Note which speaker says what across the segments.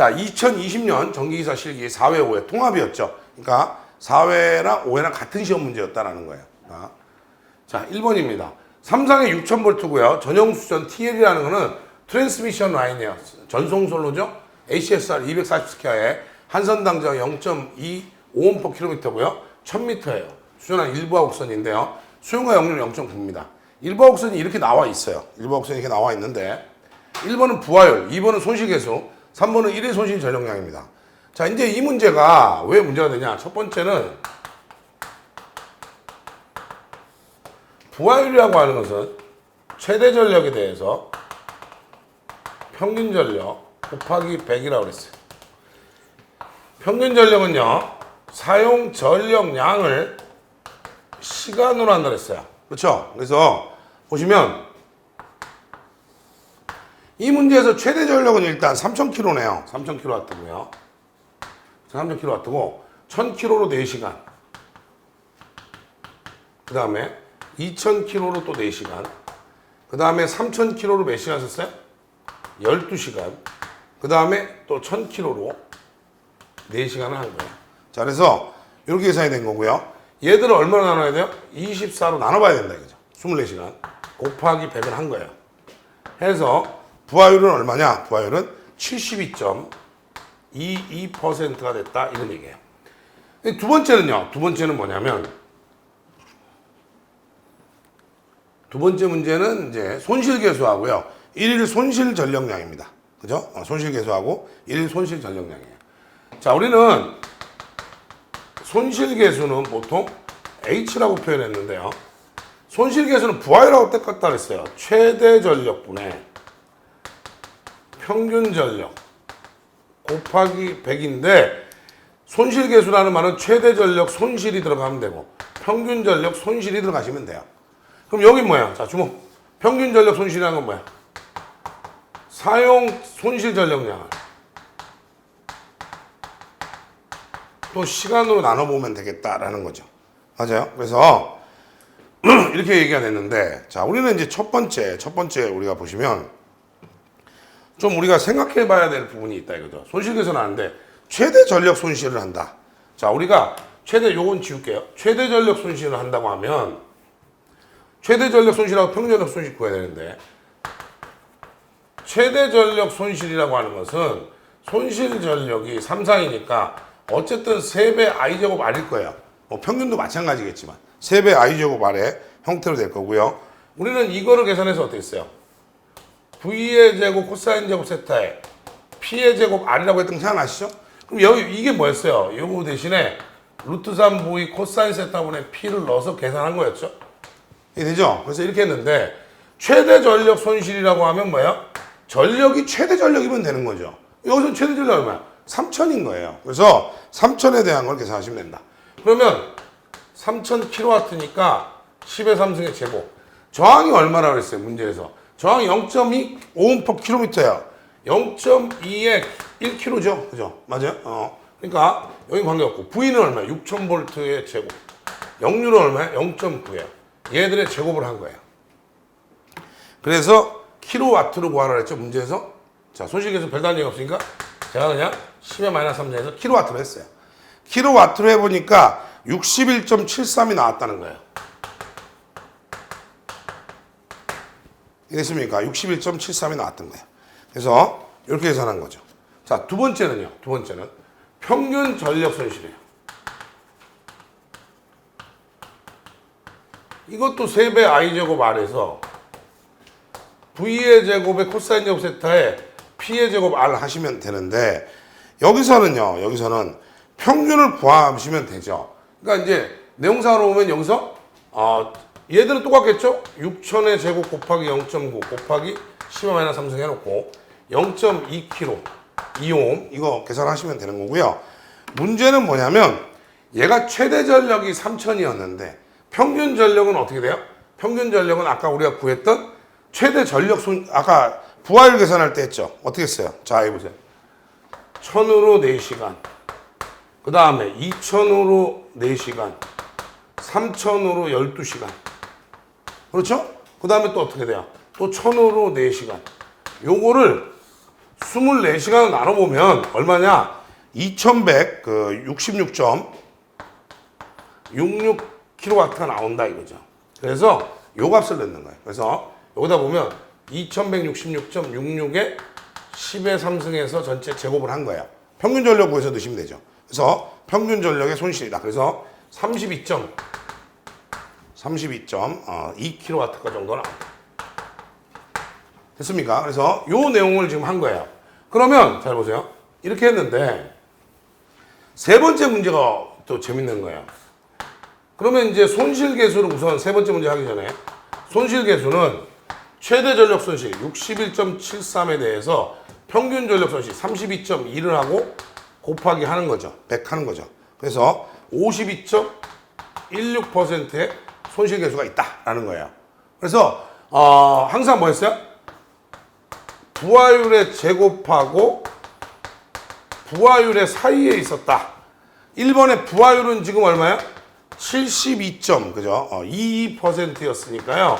Speaker 1: 자, 2020년 전기기사 실기 4회 5회 통합이었죠. 그러니까 4회랑 5회랑 같은 시험 문제였다라는 거예요. 자, 자 1번입니다. 삼상의 6000V고요. 전용 수전 TL이라는 거는 트랜스미션 라인이에요. 전송 솔로죠. ACSR 240스퀘어에 한선 당장 0.2 5옴/km고요. 1000m예요. 수전한 일부하 곡선인데요. 수용과 역률 0.9입니다. 일부하 곡선이 이렇게 나와 있어요. 일부하 곡선이 이렇게 나와 있는데 1번은 부하율, 2번은 손실계수, 3번은 1회 손실 전력량입니다. 자, 이제 이 문제가 왜 문제가 되냐? 첫 번째는 부하율이라고 하는 것은 최대 전력에 대해서 평균 전력 곱하기 100이라고 그랬어요. 평균 전력은요, 사용 전력량을 시간으로 한다 그랬어요. 그렇죠? 그래서 보시면 이 문제에서 최대 전력은 일단 3000kW네요. 3000kW고요. 3000kW고 1000kW로 4시간. 그 다음에 2000km로 또 4시간. 그 다음에 3000km로 몇 시간 썼어요? 12시간. 그 다음에 또 1000km로 4시간을 한 거예요. 자, 그래서 이렇게 계산이 된 거고요. 얘들을 얼마나 나눠야 돼요? 24로 나눠봐야 된다, 이거죠. 24시간. 곱하기 100을 한 거예요. 해서 부하율은 얼마냐? 부하율은 72.22%가 됐다, 이런 얘기예요. 두 번째는요, 두 번째는 뭐냐면, 두 번째 문제는 이제 손실 계수하고요. 일일 손실 전력량입니다. 그죠? 어, 손실 계수하고 일일 손실 전력량이에요. 자, 우리는 손실 계수는 보통 H라고 표현했는데요. 손실 계수는 부하율하고 똑같다 그랬어요. 최대 전력분의 평균 전력 곱하기 100인데 손실 계수라는 말은 최대 전력 손실이 들어가면 되고 평균 전력 손실이 들어가시면 돼요. 그럼 여기 뭐야? 자, 주목. 평균 전력 손실이라는 건 뭐야? 사용 손실 전력량을 또 시간으로 나눠보면 되겠다라는 거죠. 맞아요. 그래서 이렇게 얘기가 됐는데, 자, 우리는 이제 첫 번째, 첫 번째 우리가 보시면 좀 우리가 생각해 봐야 될 부분이 있다 이거죠. 손실계산 하는데 최대 전력 손실을 한다. 자, 우리가 최대 요건 지울게요. 최대 전력 손실을 한다고 하면 최대 전력 손실하고 평균 전력 손실 구해야 되는데 최대 전력 손실이라고 하는 것은 손실 전력이 3, 4이니까 어쨌든 3배 i제곱 r일 거예요. 뭐 평균도 마찬가지겠지만 3배 i제곱 r의 형태로 될 거고요. 우리는 이거를 계산해서 어떻게 했어요? V의 제곱 코사인 제곱 세타에 P의 제곱 R이라고 했던 거 생각나시죠? 그럼 여기 이게 뭐였어요? 요거 대신에 루트 3 V 코사인 세타분의 P를 넣어서 계산한 거였죠? 이해되죠? 그래서 이렇게 했는데 최대 전력 손실이라고 하면 뭐예요? 전력이 최대 전력이면 되는 거죠. 여기서 최대 전력 얼마야? 3천인 거예요. 그래서 3천에 대한 걸 계산하시면 된다. 그러면 3,000kW니까 10의 3승의 제곱. 저항이 얼마나 그랬어요? 문제에서. 저항이 0.2 오hm/km예요. 0.2에 1kg죠. 그죠? 맞아요? 어. 그러니까 여기 관계없고 V는 얼마야? 6,000V의 제곱. 역률은 얼마야? 0.9예요. 얘들의 제곱을 한 거예요. 그래서 킬로와트로 구하라 했죠. 문제에서. 자, 손실계수 별다른 얘기 없으니까 제가 그냥 10의 마이너스 3에서 킬로와트로 했어요. 킬로와트로 해보니까 61.73이 나왔다는 거예요. 이랬습니까? 61.73이 나왔던 거예요. 그래서 이렇게 계산한 거죠. 자, 두 번째는요. 두 번째는 평균 전력 손실이에요. 이것도 3배 i제곱 r에서 v의 제곱에 코사인 제곱 세타에 p의 제곱 r 하시면 되는데 여기서는요. 여기서는 평균을 구하시면 되죠. 그러니까 이제 내용상으로 보면 여기서 어, 얘들은 똑같겠죠? 6천의 제곱 곱하기 0.9 곱하기 10의 마이너스 3승 해놓고 0.2kg 2옴 이거 계산하시면 되는 거고요. 문제는 뭐냐면 얘가 최대 전력이 3천이었는데 평균 전력은 어떻게 돼요? 평균 전력은 아까 우리가 구했던 최대 전력 손 아까 부하율 계산할 때 했죠. 어떻게 했어요? 자, 해 보세요. 1000으로 4시간. 그 다음에 2000으로 4시간. 3000으로 12시간. 그렇죠? 그 다음에 또 어떻게 돼요? 또 1000으로 4시간. 요거를 24시간을 나눠보면 얼마냐? 2100, 그 66.66kW가 나온다 이거죠. 그래서 요 값을 넣는 거예요. 그래서 여기다 보면 2166.66에 10의 3승에서 전체 제곱을 한 거예요. 평균 전력 구해서 넣으시면 되죠. 그래서 평균 전력의 손실이다. 그래서 32. 32.2kW가 정도 나옵니다. 됐습니까? 그래서 요 내용을 지금 한 거예요. 그러면 잘 보세요. 이렇게 했는데 세 번째 문제가 또 재밌는 거예요. 그러면 이제 손실 계수를 우선 세 번째 문제 하기 전에 손실 계수는 최대 전력 손실 61.73에 대해서 평균 전력 손실 32.1을 하고 곱하기 하는 거죠. 100 하는 거죠. 그래서 52.16%의 손실 계수가 있다라는 거예요. 그래서 어, 항상 뭐였어요? 부하율의 제곱하고 부하율의 사이에 있었다. 1번의 부하율은 지금 얼마야? 72점, 그죠? 어, 22%였으니까요.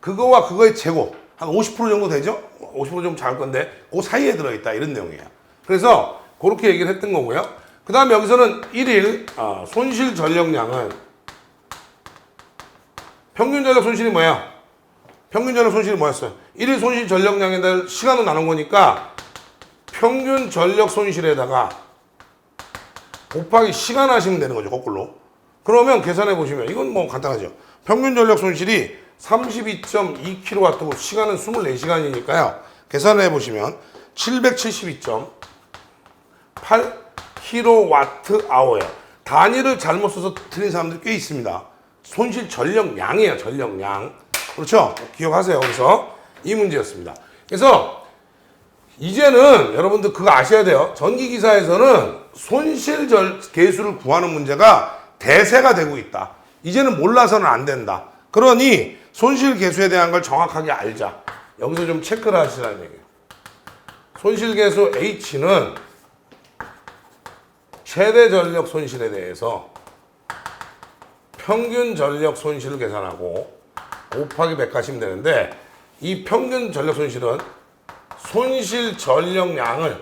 Speaker 1: 그거와 그거의 제곱, 한 50% 정도 되죠? 50%좀 작을 건데, 그 사이에 들어있다. 이런 내용이에요. 그래서, 그렇게 얘기를 했던 거고요. 그 다음에 여기서는 1일, 어, 손실 전력량은, 평균 전력 손실이 뭐야? 평균 전력 손실이 뭐였어요? 1일 손실 전력량에다 시간을 나눈 거니까, 평균 전력 손실에다가 곱하기 시간 하시면 되는 거죠, 거꾸로. 그러면 계산해 보시면 이건 뭐 간단하죠. 평균 전력 손실이 32.2kW고 시간은 24시간이니까요. 계산해 보시면 772.8kWh예요. 단위를 잘못 써서 틀린 사람들이 꽤 있습니다. 손실 전력량이에요, 전력량. 그렇죠? 기억하세요. 그래서 이 문제였습니다. 그래서 이제는 여러분들 그거 아셔야 돼요. 전기 기사에서는 손실 절 계수를 구하는 문제가 대세가 되고 있다. 이제는 몰라서는 안 된다. 그러니 손실 계수에 대한 걸 정확하게 알자. 여기서 좀 체크를 하시라는 얘기예요. 손실 계수 H는 최대 전력 손실에 대해서 평균 전력 손실을 계산하고 곱하기 100 하시면 되는데 이 평균 전력 손실은 손실 전력량을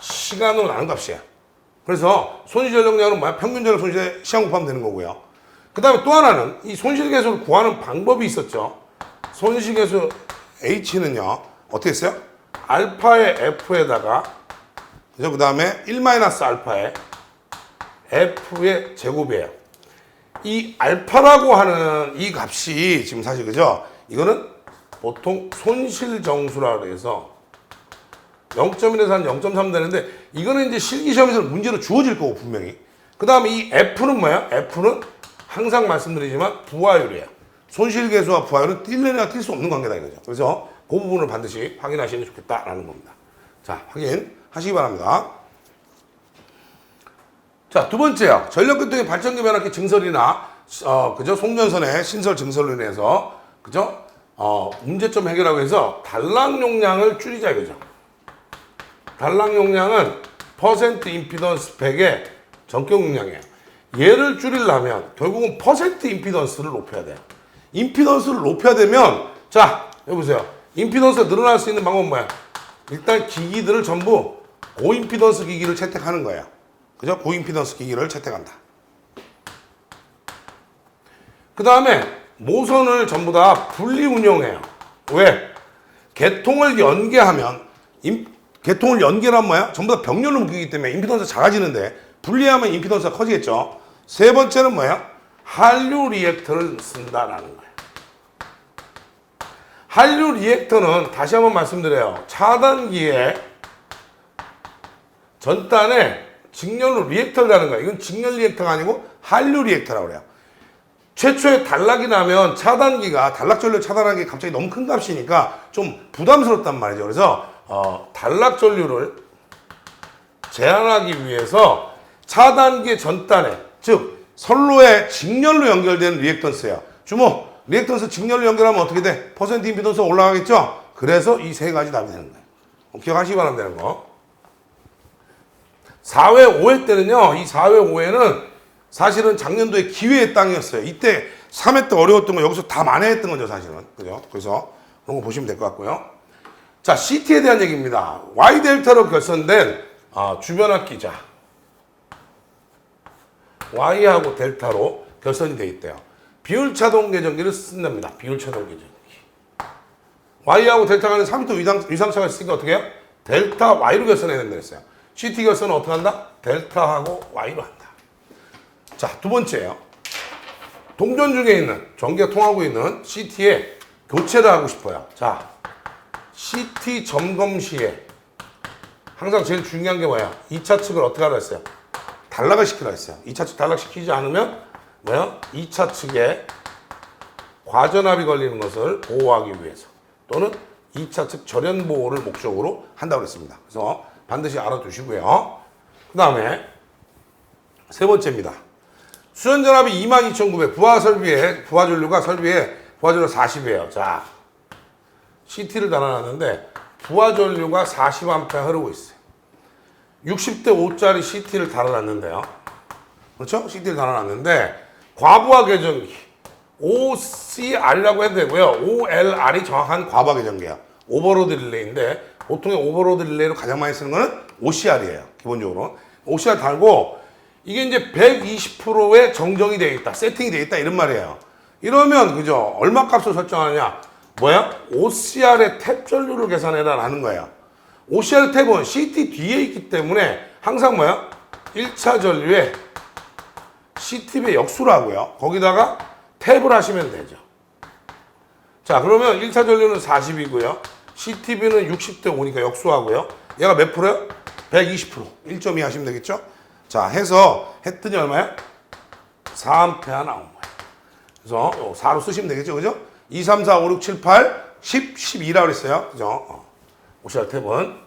Speaker 1: 시간으로 나눈 값이야. 그래서 손실 전력량은 뭐야? 평균 전력 손실에 시간 곱하면 되는 거고요. 그 다음에 또 하나는 이 손실 계수를 구하는 방법이 있었죠. 손실 계수 H는요, 어떻게 했어요? 알파의 F에다가, 그죠? 그 다음에 1 알파의 F의 제곱이에요. 이 알파라고 하는 이 값이 지금 사실 그죠? 이거는 보통 손실 정수라 해서 0.1에서 한 0.3 되는데 이거는 이제 실기 시험에서 문제로 주어질 거고 분명히. 그 다음에 이 F는 뭐야? F는 항상 말씀드리지만 부하율이에요. 손실 계수와 부하율은 뛸래나 뛸수 없는 관계다 이거죠. 그래서 그 부분을 반드시 확인하시면 좋겠다라는 겁니다. 자, 확인하시기 바랍니다. 자, 두 번째요. 전력계통의 발전기 변압기 증설이나 어, 그죠? 송전선의 신설 증설로 인해서 그죠? 어, 문제점 해결하기 위해서 단락 용량을 줄이자 이거죠. 단락 용량은 퍼센트 임피던스 100의 전격 용량이에요. 얘를 줄이려면 결국은 퍼센트 임피던스를 높여야 돼요. 임피던스를 높여야 되면 자 여기 보세요. 임피던스가 늘어날 수 있는 방법은 뭐야? 일단 기기들을 전부 고임피던스 기기를 채택하는 거예요. 그죠? 고임피던스 기기를 채택한다. 그 다음에 모선을 전부 다 분리 운영해요. 왜? 개통을 연계하면 임, 개통을 연계란 뭐야? 전부 다 병렬로 묶이기 때문에 임피던스가 작아지는데 분리하면 임피던스가 커지겠죠. 세 번째는 뭐야? 한류 리액터를 쓴다라는 거예요. 한류 리액터는 다시 한번 말씀드려요. 차단기에 전단에 직렬로 리액터를 다는 거예요. 이건 직렬 리액터가 아니고 한류 리액터라고 그래요. 최초에 단락이 나면 차단기가 단락 전류 차단하기 갑자기 너무 큰 값이니까 좀 부담스럽단 말이죠. 그래서 어, 단락 전류를 제한하기 위해서 차단기 전단에 즉 선로에 직렬로 연결된 리액턴스예요. 주목 리액턴스 직렬로 연결하면 어떻게 돼? 퍼센트 임피던스 올라가겠죠? 그래서 이 세 가지 답이 되는 거예요. 기억하시기 바랍니다. 거. 4회 5회 때는요. 이 4회 5회는 사실은 작년도에 기회의 땅이었어요. 이때 3회 때 어려웠던 거 여기서 다 만회했던 거죠, 사실은. 그죠? 그래서 그런 거 보시면 될 것 같고요. 자, CT에 대한 얘기입니다. Y 델타로 결선된 아, 주변 학 기자. Y하고 델타로 결선이 돼 있대요. 비율 차동 계정기를 쓴답니다. 비율 차동 계정기. Y하고 델타 간에 3m 위상, 위상차가 있으니까 어떻게 해요? 델타 Y로 결선해야 된다 그랬어요. CT 결선은 어떻게 한다? 델타하고 Y로 한다. 자, 두 번째요. 동전 중에 있는 전기가 통하고 있는 CT에 교체를 하고 싶어요. 자, CT 점검 시에 항상 제일 중요한 게 뭐야? 2차 측을 어떻게 하라 했어요? 단락을 시키라 했어요. 2차 측 단락시키지 않으면 뭐야? 2차 측에 과전압이 걸리는 것을 보호하기 위해서 또는 2차 측 절연 보호를 목적으로 한다고 그랬습니다. 그래서 반드시 알아두시고요. 그 다음에 세 번째입니다. 수전전압이 22,900 부하 설비에 부하 전류가 설비에 부하 전류 40이에요. 자, CT를 달아놨는데 부하 전류가 40A 흐르고 있어요. 60대 5짜리 CT를 달아놨는데요. 그렇죠? CT를 달아놨는데 과부하 계정기 OCR이라고 해도 되고요. OLR이 정확한 과부하 계정기예요. 오버로드 릴레이인데 보통의 오버로드 릴레이로 가장 많이 쓰는 거는 OCR이에요. 기본적으로 OCR 달고 이게 이제 120%의 정정이 되어 있다, 세팅이 되어 있다 이런 말이에요. 이러면 그죠? 얼마 값을 설정하느냐? 뭐야? OCR의 탭 전류를 계산해라라는 거예요. OCR 탭은 CT 뒤에 있기 때문에 항상 뭐야? 1차 전류에 CT의 역수라고요. 거기다가 탭을 하시면 되죠. 자, 그러면 1차 전류는 40이고요. CTB는 60대 5니까 역수하고요. 얘가 몇 프로요? 120%. 1.2 하시면 되겠죠? 자, 해서 했더니 얼마야? 4A 나온 거예요. 그래서 4로 쓰시면 되겠죠? 그죠? 2, 3, 4, 5, 6, 7, 8, 10, 12라고 그랬어요. 그죠? 어. 오시아 탭은.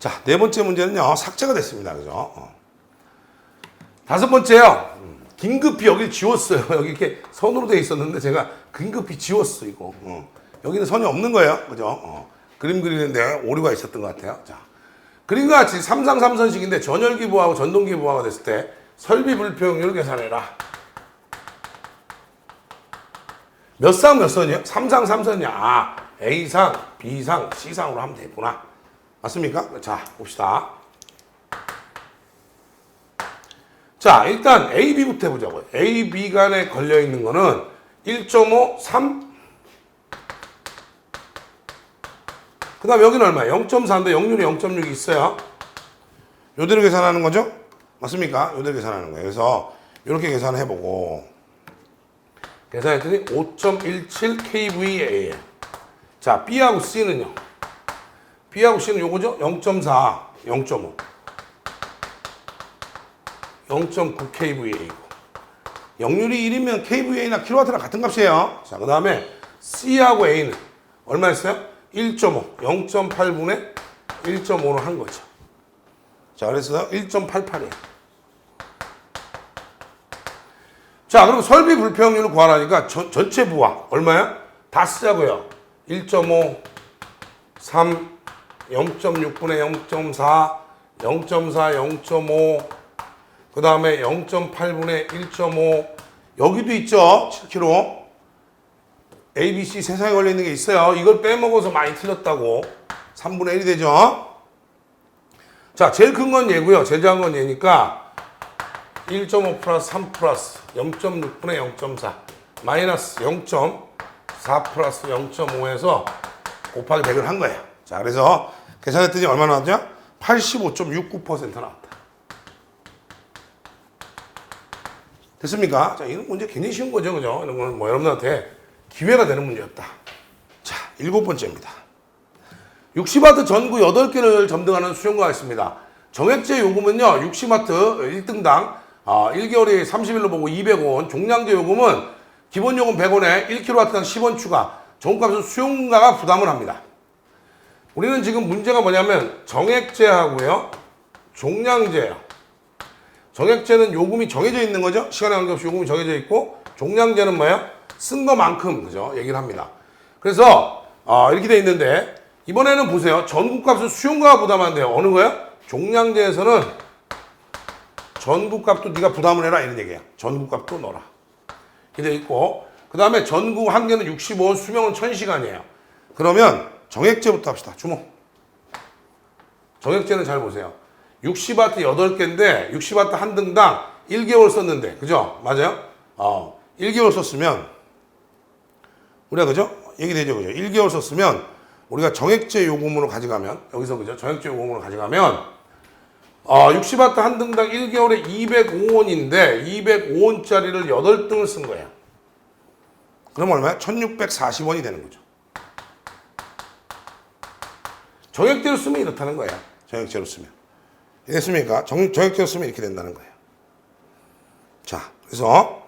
Speaker 1: 자, 네 번째 문제는요. 삭제가 됐습니다. 그죠? 어. 다섯 번째요. 음, 긴급히 여기를 지웠어요. 여기 이렇게 선으로 돼 있었는데 제가 긴급히 지웠어, 이거. 어. 여기는 선이 없는 거예요. 그죠? 어. 그림 그리는데 오류가 있었던 것 같아요. 자. 그림과 같이 3상 3선식인데 전열기 부하고 전동기 부하가 됐을 때 설비 불평률 계산해라. 몇 상 몇 선이요? 3상 3선이야. 아, A상, B상, C상으로 하면 되구나. 맞습니까? 자, 봅시다. 자, 일단 A, B부터 해보자고요. A, B 간에 걸려 있는 거는 1.5, 3. 그 다음 여기는 얼마야? 0.4인데 역률이 0.6이 있어요. 요대로 계산하는 거죠? 맞습니까? 요대로 계산하는 거예요. 그래서 이렇게 계산해보고 계산했더니 5.17 kVA. 자, B하고 C는요. B하고 C는 요거죠? 0.4, 0.5. 0.9 kVA이고. 역률이 1이면 kVA나 킬로와트랑 같은 값이에요. 자, 그 다음에 C하고 A는 얼마였어요? 1.5, 0.8분의 1.5로 한 거죠. 자, 그래서 1.88이에요. 자, 그럼 설비 불평률을 구하라니까 전, 전체 부하 얼마야? 다 쓰자고요. 1.5, 3, 0.6분의 0.4, 0.4, 0.5, 그 다음에 0.8분의 1.5, 여기도 있죠? 7kg. A, B, C 세상에 걸려 있는 게 있어요. 이걸 빼먹어서 많이 틀렸다고. 3분의 1이 되죠? 자, 제일 큰 건 얘고요. 제일 작은 건 얘니까 1.5 플러스 3 플러스 0.6분의 0.4 마이너스 0.4 플러스 0.5에서 곱하기 100을 한 거예요. 자, 그래서 계산했더니 얼마 나왔죠? 85.69% 나왔다. 됐습니까? 자, 이런 문제 굉장히 쉬운 거죠, 그죠? 이런 거는 뭐 여러분들한테 기회가 되는 문제였다. 자, 일곱 번째입니다. 60와트 전구 8개를 점등하는 수용과가 있습니다. 정액제 요금은요, 60와트 1등당 아, 1개월에 30일로 보고 200원, 종량제 요금은 기본 요금 100원에 1kW당 10원 추가, 정값은 수용가가 부담을 합니다. 우리는 지금 문제가 뭐냐면 정액제하고요, 종량제예요. 정액제는 요금이 정해져 있는 거죠. 시간에 관계없이 요금이 정해져 있고 종량제는 뭐예요? 쓴 것만큼 그죠? 얘기를 합니다. 그래서 어, 이렇게 돼 있는데 이번에는 보세요. 전국값은 수용가가 부담한대요. 어느 거요? 종량제에서는 전국값도 네가 부담을 해라 이런 얘기야. 전국값도 넣어라. 이렇게 돼 있고 그 다음에 전국 한계는 65원, 수명은 1000시간이에요. 그러면 정액제부터 합시다. 주목. 정액제는 잘 보세요. 60와트 8개인데 60와트 한 등당 1개월 썼는데 그죠? 맞아요? 어, 1개월 썼으면 우리가 그죠? 얘기 되죠 그죠? 1개월 썼으면 우리가 정액제 요금으로 가져가면 여기서 그죠? 정액제 요금으로 가져가면 어, 60와트 한 등당 1개월에 205원인데 205원짜리를 8등을 쓴 거예요. 그럼 얼마야? 1640원이 되는 거죠. 정액제로 쓰면 이렇다는 거예요. 정액제로 쓰면. 이랬습니까? 정, 정액제로 쓰면 이렇게 된다는 거예요. 자, 그래서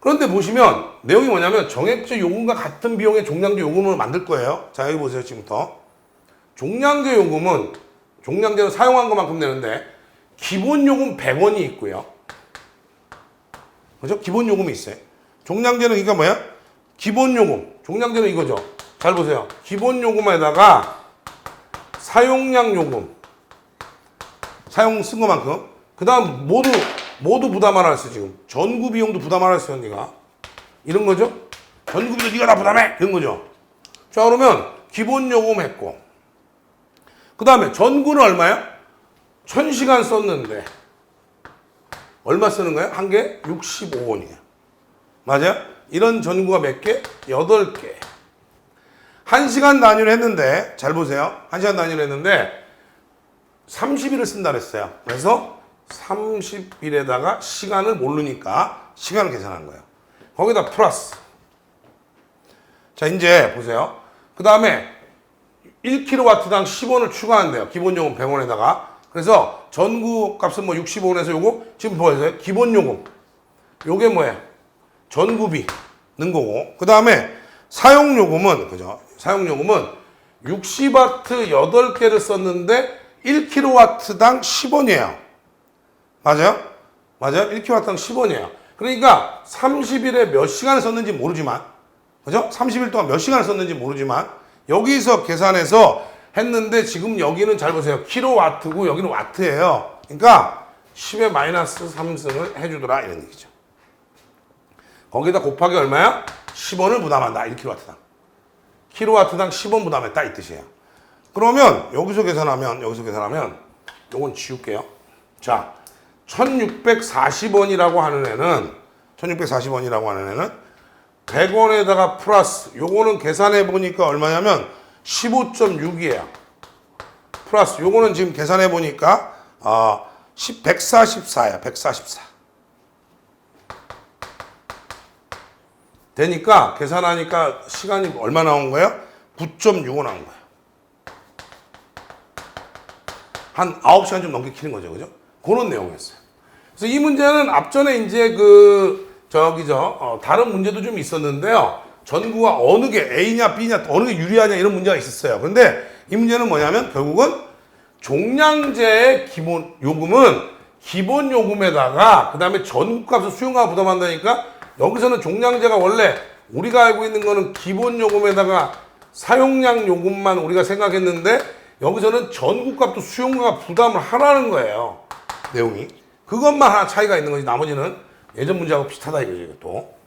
Speaker 1: 그런데 보시면 내용이 뭐냐면 정액제 요금과 같은 비용의 종량제 요금을 만들 거예요. 자, 여기 보세요. 지금부터. 종량제 요금은 종량제는 사용한 것만큼 내는데 기본 요금 100원이 있고요. 그죠? 기본 요금이 있어요. 종량제는 그러니까 뭐야? 기본 요금. 종량제는 이거죠. 잘 보세요. 기본 요금에다가 사용량 요금. 사용 쓴 것만큼. 그 다음 모두, 모두 부담하라 했어, 지금. 전구 비용도 부담하라 했어요, 네가. 이런 거죠? 전구 비도 네가 다 부담해! 이런 거죠. 자, 그러면 기본 요금 했고. 그 다음에 전구는 얼마야? 1000시간 썼는데. 얼마 쓰는 거예요? 한 개? 65원이에요. 맞아요? 이런 전구가 몇 개? 8개. 1시간 단위로 했는데, 잘 보세요. 1시간 단위로 했는데, 30일을 쓴다 그랬어요. 그래서 30일에다가 시간을 모르니까 시간을 계산한 거예요. 거기다 플러스. 자, 이제 보세요. 그 다음에 1kW당 10원을 추가한대요. 기본 요금 100원에다가. 그래서 전구 값은 뭐 65원에서 요거 지금 보세요. 기본 요금. 요게 뭐예요? 전구비 는 거고. 그 다음에 사용 요금은 그죠? 사용 요금은 60W 8개를 썼는데 1kW당 10원이에요. 맞아요? 맞아요? 1kW당 10원이에요. 그러니까 30일에 몇 시간을 썼는지 모르지만 그죠? 30일 동안 몇 시간을 썼는지 모르지만 여기서 계산해서 했는데 지금 여기는 잘 보세요. 킬로와트고 여기는 와트예요. 그러니까 10의 마이너스 3승을 해주더라 이런 얘기죠. 거기다 곱하기 얼마야? 10원을 부담한다. 1kW당. 킬로와트당 10원 부담했다 이 뜻이에요. 그러면 여기서 계산하면 여기서 계산하면 요건 지울게요. 자, 1640원이라고 하는 애는 1640원이라고 하는 애는 100원에다가 플러스 요거는 계산해 보니까 얼마냐면 15.6이에요. 플러스 요거는 지금 계산해 보니까 어, 10, 144예요. 144. 되니까 계산하니까 시간이 얼마 나온 거예요? 9.65 나온 거예요. 한 9시간 좀 넘게 키는 거죠. 그죠? 그런 내용이었어요. 그래서 이 문제는 앞전에 이제 그 저기죠 어, 다른 문제도 좀 있었는데요. 전구가 어느 게 A냐 B냐 어느 게 유리하냐 이런 문제가 있었어요. 그런데 이 문제는 뭐냐면 결국은 종량제의 기본 요금은 기본 요금에다가 그 다음에 전구값을 수용가가 부담한다니까 여기서는 종량제가 원래 우리가 알고 있는 거는 기본 요금에다가 사용량 요금만 우리가 생각했는데 여기서는 전구값도 수용가가 부담을 하라는 거예요. 내용이. 그것만 하나 차이가 있는 거지 나머지는 예전 문제하고 비슷하다 이거죠 이것도.